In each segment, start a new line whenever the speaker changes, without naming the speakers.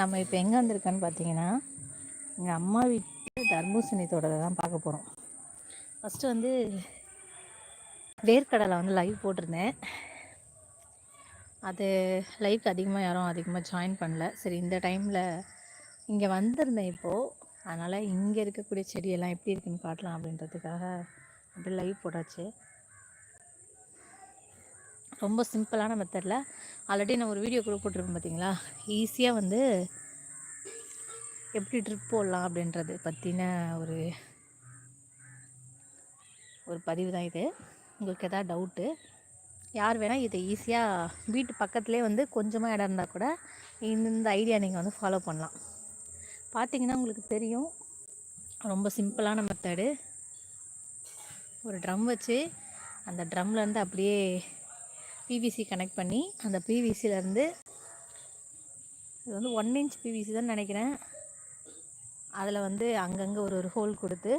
நம்ம இப்போ எங்கே வந்திருக்கோன்னு பார்த்தீங்கன்னா எங்கள் அம்மா வீட்டு தர்பூசணி தோட்டத்தை தான் பார்க்க போகிறோம் ஃபஸ்ட்டு வந்து வேர்க்கடலை வந்து லைவ் போட்டிருந்தேன். அது லைவ்க்கு அதிகமாக யாரும் அதிகமாக ஜாயின் பண்ணல. சரி இந்த டைமில் இங்கே வந்திருந்தேன் இப்போது அதனால் இங்கே இருக்கக்கூடிய செடியெல்லாம் எப்படி இருக்குன்னு காட்டலாம் அப்படின்றதுக்காக அப்படி லைவ் போட்டாச்சு. ரொம்ப சிம்பிளான மெத்தடில் ஆல்ரெடி நான் ஒரு வீடியோ கூட போட்டிருப்பேன் பார்த்தீங்களா ஈஸியாக வந்து எப்படி ட்ரிப் போடலாம் அப்படின்றது பற்றின ஒரு ஒரு பதிவு தான் இது. உங்களுக்கு எதாவது டவுட்டு யார் வேணால் இதை ஈஸியாக வீட்டு பக்கத்துலேயே வந்து கொஞ்சமாக இடம் இருந்தால் கூட இந்த ஐடியா நீங்கள் வந்து ஃபாலோ பண்ணலாம். பார்த்தீங்கன்னா உங்களுக்கு தெரியும் ரொம்ப சிம்பிளான மெத்தடு ஒரு ட்ரம் வச்சு அந்த ட்ரம்லேருந்து அப்படியே பிவிசி கனெக்ட் பண்ணி அந்த பிவிசிலேருந்து இது வந்து ஒன் இன்ச் பிவிசி தான் நினைக்கிறேன். அதில் வந்து அங்கங்கே ஒரு ஒரு ஹோல் கொடுத்து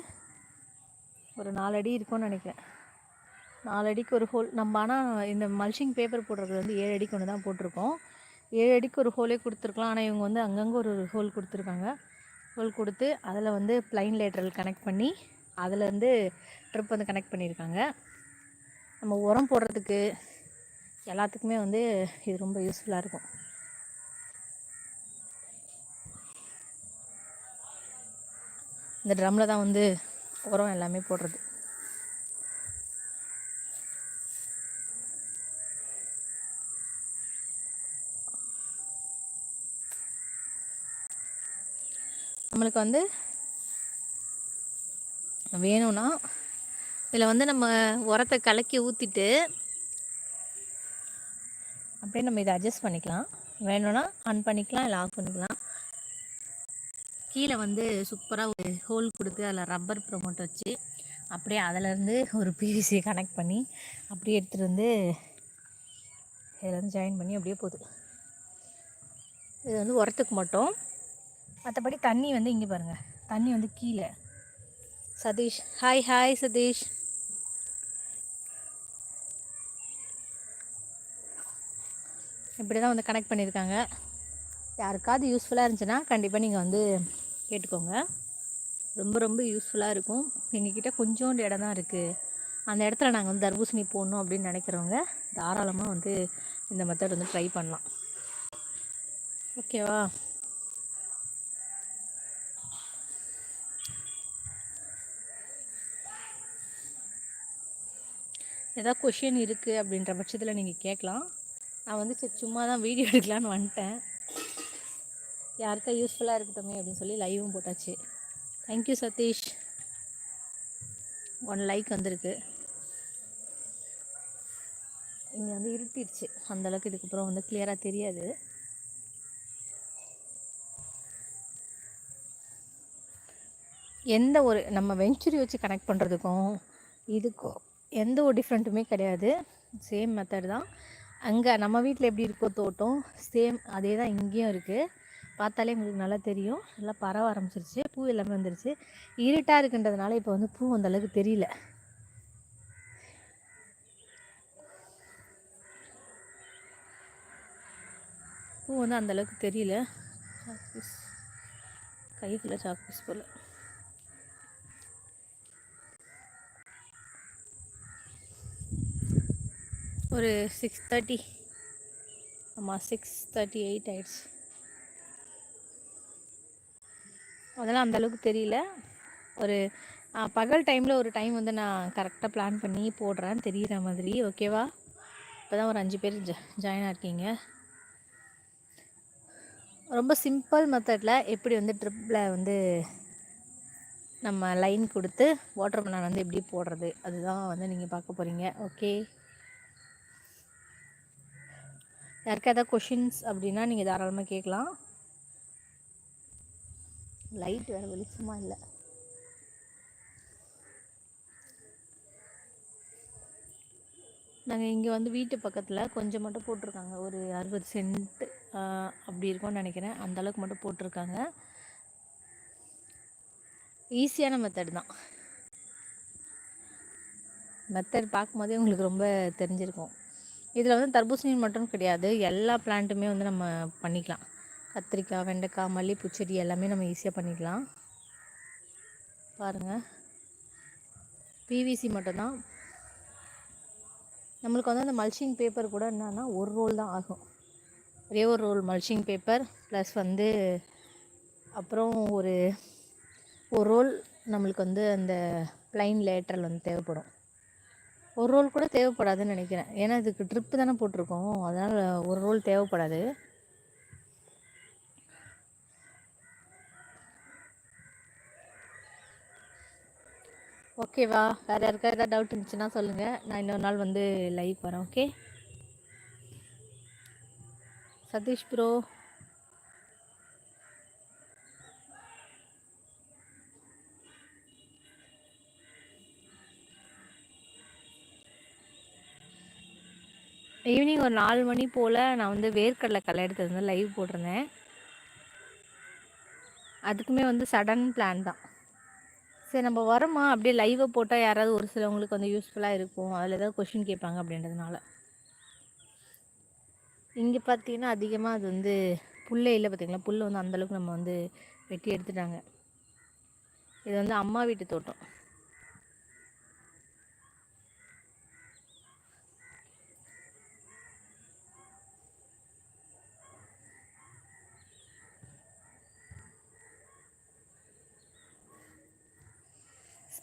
ஒரு நாலடி இருக்கும்னு நினைக்கிறேன். நாலு அடிக்கு ஒரு ஹோல் நம்ம ஆனால் இந்த மல்ஷிங் பேப்பர் போடுறது வந்து ஏழு அடிக்கு ஒன்று தான் போட்டிருக்கோம். ஏழு அடிக்கு ஒரு ஹோலே கொடுத்துருக்கலாம். ஆனால் இவங்க வந்து அங்கங்கே ஒரு ஒரு ஹோல் கொடுத்துருக்காங்க. ஹோல் கொடுத்து அதில் வந்து ப்ளைன் லேட்ரல் கனெக்ட் பண்ணி அதிலேருந்து ட்ரிப் வந்து கனெக்ட் பண்ணியிருக்காங்க. நம்ம உரம் போடுறதுக்கு எல்லாத்துக்குமே வந்து இது ரொம்ப யூஸ்ஃபுல்லாக இருக்கும். இந்த ட்ரம்மில் தான் வந்து உரம் எல்லாமே போடுறது. நம்மளுக்கு வந்து வேணும்னா இதில் வந்து நம்ம உரத்தை கலக்கி ஊற்றிட்டு அப்படியே நம்ம இதை அட்ஜஸ்ட் பண்ணிக்கலாம். வேணும்னா ஆன் பண்ணிக்கலாம் இல்லை ஆஃப் பண்ணிக்கலாம். கீழே வந்து சூப்பராக ஒரு ஹோல் கொடுத்து அதில் ரப்பர் ப்ரொமோட் வச்சு அப்படியே அதிலேருந்து ஒரு பிவிசியை கனெக்ட் பண்ணி அப்படியே எடுத்துகிட்டு வந்து இதில் வந்து ஜாயின் பண்ணி அப்படியே போகுது. இது வந்து உரத்துக்கு மட்டும். மற்றபடி தண்ணி வந்து இங்கே பாருங்கள் தண்ணி வந்து கீழே. Satish hi hi Satish. இப்படி தான் வந்து கனெக்ட் பண்ணியிருக்காங்க. யாருக்காவது யூஸ்ஃபுல்லாக இருந்துச்சுன்னா கண்டிப்பாக நீங்கள் வந்து கேட்டுக்கோங்க. ரொம்ப ரொம்ப யூஸ்ஃபுல்லாக இருக்கும். எங்ககிட்ட கொஞ்சோண்டு இடம் தான் இருக்குது அந்த இடத்துல நாங்கள் வந்து தர்பூசணி போடணும் அப்படின்னு நினைக்கிறவங்க தாராளமாக வந்து இந்த மெத்தட் வந்து ட்ரை பண்ணலாம். ஓகேவா ஏதாவது கொஷின் இருக்குது அப்படின்ற பட்சத்தில் நீங்கள் கேட்கலாம். நான் வந்து சரி சும்மா தான் வீடியோ எடுக்கலான்னு வந்துட்டேன். யாருக்கா யூஸ்ஃபுல்லாக இருக்கட்டுமே அப்படின்னு சொல்லி லைவும் போட்டாச்சு. தேங்க்யூ சதீஷ். ஒன் லைக் வந்திருக்கு. இங்கே வந்து இருட்டிடுச்சு. அந்தளவுக்கு இதுக்கப்புறம் வந்து கிளியராக தெரியாது. எந்த ஒரு நம்ம வெஞ்சுரி வச்சு கனெக்ட் பண்ணுறதுக்கும் இதுக்கும் எந்த ஒரு டிஃப்ரெண்ட்டுமே கிடையாது. சேம் மெத்தட் தான். அங்கே நம்ம வீட்டில் எப்படி இருக்கோ தோட்டம் சேம் அதே தான் இங்கேயும் இருக்குது பார்த்தாலே உங்களுக்கு நல்லா தெரியும். நல்லா பரவ ஆரம்பிச்சிருச்சு. பூ எல்லாமே வந்துருச்சு. இருட்டாக இருக்குன்றதுனால இப்போ வந்து பூ அந்த அளவுக்கு தெரியல. பூ வந்து அந்தளவுக்கு தெரியல. சாக்பீஸ் கைக்குள்ளே சாக்பீஸ் போல். ஒரு சிக்ஸ் தேர்ட்டி ஆமாம் சிக்ஸ் தேர்ட்டி எயிட் ஆயிடுச்சு. அதெல்லாம் அந்தளவுக்கு தெரியல. ஒரு பகல் டைமில் ஒரு டைம் வந்து நான் கரெக்டாக பிளான் பண்ணி போடுறேன். தெரிகிற மாதிரி. ஓகேவா இப்போ தான் ஒரு அஞ்சு பேர் ஜ ஜாயின் ஆகிருக்கீங்க ரொம்ப சிம்பிள் மெத்தடில் எப்படி வந்து ட்ரிப்பில் வந்து நம்ம லைன் கொடுத்து வாட்டர் மெலன் வந்து எப்படி போடுறது? அதுதான் வந்து நீங்கள் பார்க்க போகிறீங்க ஓகே யாருக்கா ஏதாவது கொஷின்ஸ் அப்படின்னா நீங்கள் தாராளமாக கேட்கலாம். லைட் வேறு வெளிச்சமாக இல்லை. நாங்கள் இங்கே வந்து வீட்டு பக்கத்தில் கொஞ்சம் மட்டும் போட்டிருக்காங்க. ஒரு அறுபது சென்ட் அப்படி இருக்கும்னு நினைக்கிறேன். அந்தளவுக்கு மட்டும் போட்டிருக்காங்க. ஈஸியான மெத்தட் தான். மெத்தட் பார்க்கும்போதே உங்களுக்கு ரொம்ப தெரிஞ்சிருக்கும். இதில் வந்து தர்பூசணி மட்டும் கிடையாது. எல்லா பிளான்ட்டுமே வந்து நம்ம பண்ணிக்கலாம். கத்திரிக்காய் வெண்டைக்காய் மல்லிப்பூ செடி எல்லாமே நம்ம ஈஸியாக பண்ணிக்கலாம். பாருங்கள் பிவிசி மட்டும்தான். நம்மளுக்கு வந்து அந்த மல்ச்சிங் பேப்பர் கூட என்னன்னா ஒரு ரோல் தான் ஆகும். ஒரே ஒரு ரோல் மல்ச்சிங் பேப்பர் ப்ளஸ் வந்து அப்புறம் ஒரு ஒரு ரோல் நம்மளுக்கு வந்து அந்த ப்ளைன் லேட்டரில் வந்து தேவைப்படும். ஒரு ரோல் கூட தேவைப்படாதுன்னு நினைக்கிறேன். ஏன்னா இதுக்கு ட்ரிப்பு தானே போட்டிருக்கோம். அதனால் ஒரு ரோல் தேவைப்படாது. ஓகேவா வேறு யாருக்கா ஏதாவது டவுட் இருந்துச்சுன்னா சொல்லுங்கள் நான் இன்னொரு நாள் வந்து லைவ் வரேன் ஓகே சதீஷ் ப்ரோ ஈவினிங் ஒரு நாலு மணி போல் நான் வந்து வேர்க்கடலை களை எடுத்தது வந்து லைவ் போட்டிருந்தேன். அதுக்குமே வந்து சடன் பிளான் தான். சரி நம்ம வரோமா? அப்படியே லைவை போட்டால் யாராவது ஒரு சிலவங்களுக்கு வந்து யூஸ்ஃபுல்லாக இருக்கும். அதில் ஏதாவது கொஷின் கேட்பாங்க அப்படின்றதுனால. இங்கே பார்த்தீங்கன்னா அதிகமாக அது வந்து புல்லே இல்லை பார்த்தீங்களா புல் வந்து அந்தளவுக்கு நம்ம வந்து வெட்டி எடுத்துட்டாங்க. இது வந்து அம்மா வீட்டு தோட்டம்.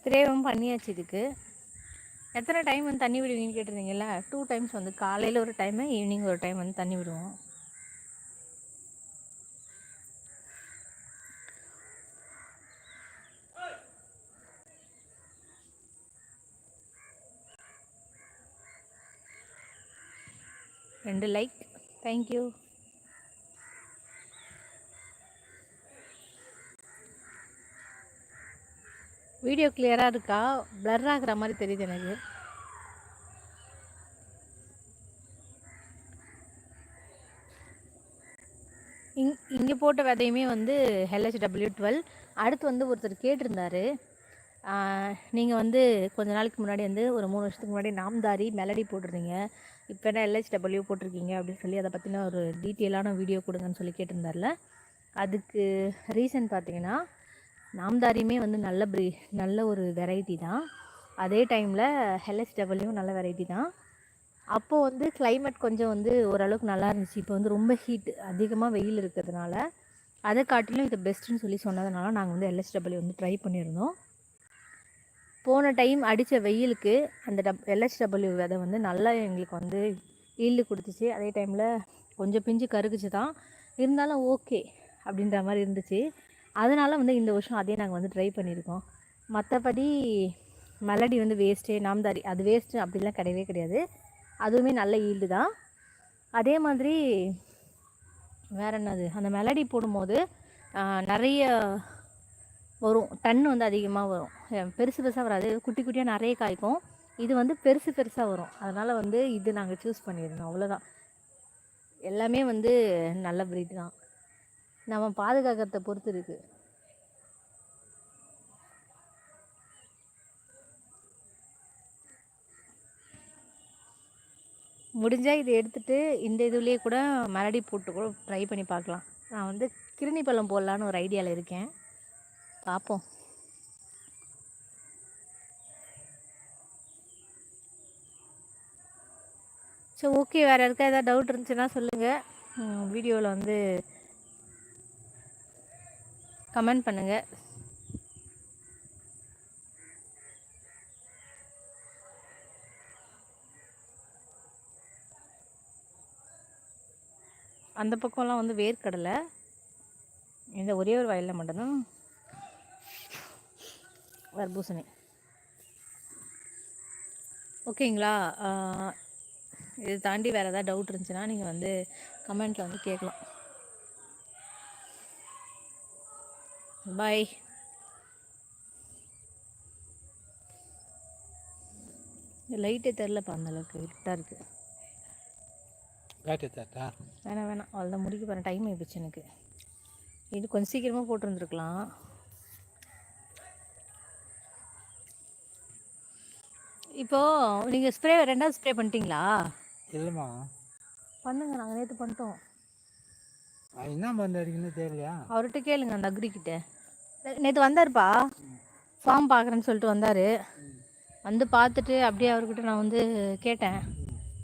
ஸ்ப்ரேவும் பண்ணியாச்சு இதுக்கு. எத்தனை டைம் வந்து தண்ணி விடுவீங்கன்னு கேட்டிருந்தீங்கல்ல? டூ டைம்ஸ் வந்து காலையில் ஒரு டைமு ஈவினிங் ஒரு டைம் வந்து தண்ணி விடுவோம். ரெண்டு லைக் தேங்க்யூ வீடியோ கிளியராக இருக்கா? ப்ளர் ஆகிற மாதிரி தெரியுது எனக்கு. இங் இங்கே போட்ட விதையுமே வந்து ஹெச்டபிள்யூ டுவெல் அடுத்து வந்து ஒருத்தர் கேட்டிருந்தாரு. நீங்கள் வந்து கொஞ்ச நாளைக்கு முன்னாடி வந்து ஒரு மூணு வருஷத்துக்கு முன்னாடி நாம்தாரி மெலடி போட்டிருந்தீங்க. இப்போ என்ன எல்ஹெச்டபிள்யூ போட்டிருக்கீங்க அப்படின்னு சொல்லி அதை பற்றின ஒரு டீட்டெயிலான வீடியோ கொடுங்கன்னு சொல்லி கேட்டிருந்தார்ல. அதுக்கு ரீசன் பார்த்தீங்கன்னா நாம்தாரியுமே வந்து நல்ல ப்ரீ நல்ல ஒரு வெரைட்டி தான். அதே டைமில் ஹெல்எஸ்டபிள்யூ நல்ல வெரைட்டி தான். அப்போது வந்து கிளைமேட் கொஞ்சம் வந்து ஓரளவுக்கு நல்லா இருந்துச்சு. இப்போ வந்து ரொம்ப ஹீட் அதிகமாக வெயில் இருக்கிறதுனால அதை காட்டிலும் இது பெஸ்ட்டுன்னு சொல்லி சொன்னதுனால நாங்கள் வந்து எல்எஸ்டபிள்யூ வந்து ட்ரை பண்ணியிருந்தோம். போன டைம் அடித்த வெயிலுக்கு அந்த டப் எல்எஸ்டபிள்யூ விதை வந்து நல்லா எங்களுக்கு வந்து ஈல்டு கொடுத்துச்சு. அதே டைமில் கொஞ்சம் பிஞ்சு கருகுச்சு தான் இருந்தாலும் ஓகே அப்படின்ற மாதிரி இருந்துச்சு. அதனால் வந்து இந்த வருஷம் அதே நாங்கள் வந்து ட்ரை பண்ணியிருக்கோம். மற்றபடி மெலடி வந்து வேஸ்ட்டே நாம்தாரி அது வேஸ்ட்டு அப்படிலாம் கிடையவே கிடையாது. அதுவுமே நல்ல ஈல்டு தான். அதே மாதிரி வேறு என்னது? அந்த மெலடி போடும்போது நிறைய வரும். டன் வந்து அதிகமாக வரும். பெருசு பெருசாக வராது. குட்டி குட்டியாக நிறைய காய்க்கும். இது வந்து பெருசு பெருசாக வரும். அதனால் வந்து இது நாங்கள் சூஸ் பண்ணியிருந்தோம். அவ்வளோதான் எல்லாமே வந்து நல்ல ப்ரீட் தான். நம்ம பாதுகாக்கிறத பொறுத்து இருக்கு. முடிஞ்சால் இதை எடுத்துகிட்டு இந்த இதுலேயே கூட மரடி போட்டு கூட ட்ரை பண்ணி பார்க்கலாம். நான் வந்து கிருணி பழம் போடலான்னு ஒரு ஐடியாவில் இருக்கேன். பார்ப்போம். சரி ஓகே வேறு யாருக்கா ஏதாவது டவுட் இருந்துச்சுன்னா சொல்லுங்கள் வீடியோவில் வந்து கமெண்ட் பண்ணுங்கள் அந்த பக்கம்லாம் வந்து வேர்க்கடலை. இந்த ஒரே ஒரு வயலில் மட்டும்தான் வர்பூசணி. ஓகேங்களா? இது தாண்டி வேறு ஏதாவது டவுட் இருந்துச்சுன்னா நீங்கள் வந்து கமெண்ட்டில் வந்து கேட்கலாம். பாய் லைட்டே தெரிலப்பா அந்தளவுக்கு இருட்டாக இருக்குது வேணாம் வேணாம். அவ்வளோதான் முடிக்க போகிறேன் டைம் ஆகிடுச்சு எனக்கு. இது கொஞ்சம் சீக்கிரமாக போட்டிருந்துருக்கலாம். இப்போது நீங்கள் ஸ்ப்ரே ரெண்டாவது ஸ்ப்ரே பண்ணிட்டீங்களா?
இல்லைம்மா.
பண்ணுங்க நாங்கள் நேற்று பண்ணிட்டோம்.
என்ன மருந்து தெரியலையா?
அவர்கிட்ட கேளுங்க அந்த அக்ரிக்கிட்ட நேற்று வந்தாருப்பா. ஃபார்ம் பார்க்குறேன்னு சொல்லிட்டு வந்தார். வந்து பார்த்துட்டு அப்படியே அவர்கிட்ட நான் வந்து கேட்டேன்.